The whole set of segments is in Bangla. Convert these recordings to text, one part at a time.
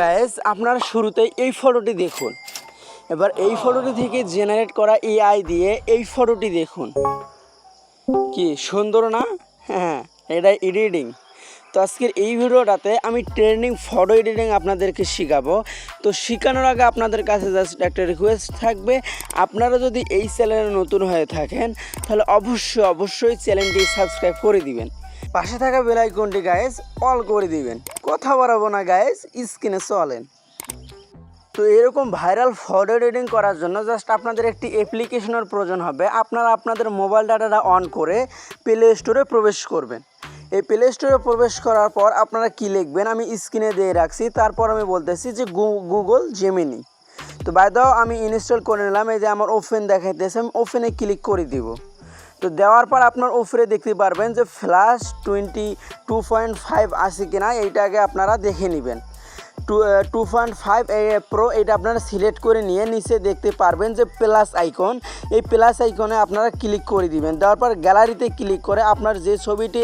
গায়েস আপনারা শুরুতে এই ফটোটি দেখুন। এবার এই ফটোটি থেকে জেনারেট করা এআই দিয়ে এই ফটোটি দেখুন। কি সুন্দর না? হ্যাঁ এটা এডিটিং তো আজকের এই ভিডিওটাতে আমি ট্রেন্ডিং ফটো এডিটিং আপনাদেরকে শেখাবো। তো শেখানোর আগে আপনাদের কাছে জাস্ট একটা রিকোয়েস্ট থাকবে। আপনারা যদি এই চ্যানেলে নতুন হয়ে থাকেন, তাহলে অবশ্যই অবশ্যই চ্যানেলটি সাবস্ক্রাইব করে দিবেন। পাশে থাকা বেল আইকনটি গায়েস অল করে দিবেন। কথা বাড়াবো না গায়েস স্ক্রিনে চলেন। তো এরকম ভাইরাল ফটো এডিটিং করার জন্য জাস্ট আপনাদের একটি অ্যাপ্লিকেশনের প্রয়োজন হবে। আপনারা আপনাদের মোবাইল ডাটাটা অন করে প্লে স্টোরে প্রবেশ করবেন। এই প্লে স্টোরে প্রবেশ করার পর আপনারা কি লিখবেন? আমি স্ক্রিনে দিয়ে রাখছি। তারপর আমি বলতেছি যে গুগল জেমিনি তো বাই দাও আমি ইনস্টল করে নিলাম। এই যে আমার ওপেন দেখাইতেছে, আমি ওপেনে ক্লিক করে দিব। তো দেওয়ার পর আপনার ওপরে দেখতে পারবেন যে flash twenty two point five আছে কিনা এইটাকে আপনারা দেখে নেবেন two two point five pro এটা আপনারা সিলেক্ট করে নিয়ে নিচে দেখতে পারবেন যে প্লাস আইকন এই প্লাস আইকনে আপনারা ক্লিক করে দিবেন। দেওয়ার পর গ্যালারিতে ক্লিক করে আপনার যে ছবিটি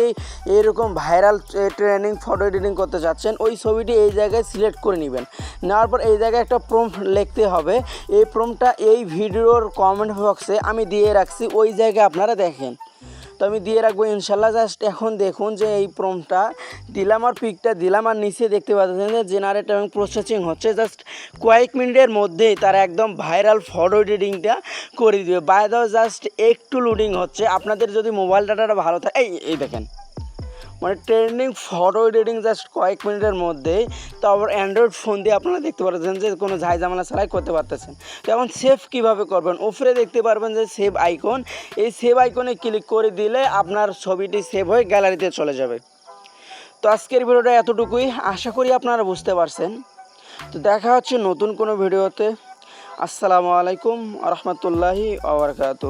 এরকম ভাইরাল ট্রেনিং ফটো এডিটিং করতে চাচ্ছেন ওই ছবিটি এই জায়গায় সিলেক্ট করে নেবেন। নেওয়ার পর এই জায়গায় একটা প্রম্প লিখতে হবে। এই প্রম্পটা এই ভিডিওর কমেন্ট বক্সে আমি দিয়ে রাখছি, ওই জায়গায় আপনারা দেখেন। তো আমি দিয়ে রাখব, ইনশাল্লাহ জাস্ট এখন দেখুন যে এই প্রমটা দিলাম আর পিকটা দিলাম আর নিচে দেখতে পাচ্ছেন যে জেনারেট এবং প্রসেসিং হচ্ছে। জাস্ট কয়েক মিনিটের মধ্যেই তারা একদম ভাইরাল ফটো এডিটিংটা করে দিবে। বাই জাস্ট একটু লোডিং হচ্ছে। আপনাদের যদি মোবাইল ডাটাটা ভালো থাকে, এই এই দেখেন। মানে ট্রেন্ডিং ফটো এডিটিং জাস্ট কয়েক মিনিটের মধ্যেই তারপর অ্যান্ড্রয়েড ফোন দিয়ে আপনারা দেখতে পাচ্ছেন যে কোনো ঝাই ঝামেলা ছাড়াই করতে পারতেছেন। তো এখন সেভ কীভাবে করবেন? উপরে দেখতে পারবেন যে সেভ আইকন এই সেভ আইকনে ক্লিক করে দিলে আপনার ছবিটি সেভ হয়ে গ্যালারিতে চলে যাবে। তো আজকের ভিডিওটা এতটুকুই। আশা করি আপনারা বুঝতে পারছেন। তো দেখা হচ্ছে নতুন কোনো ভিডিওতে। আসসালামু আলাইকুম রহমতুল্লাহি আবরকাত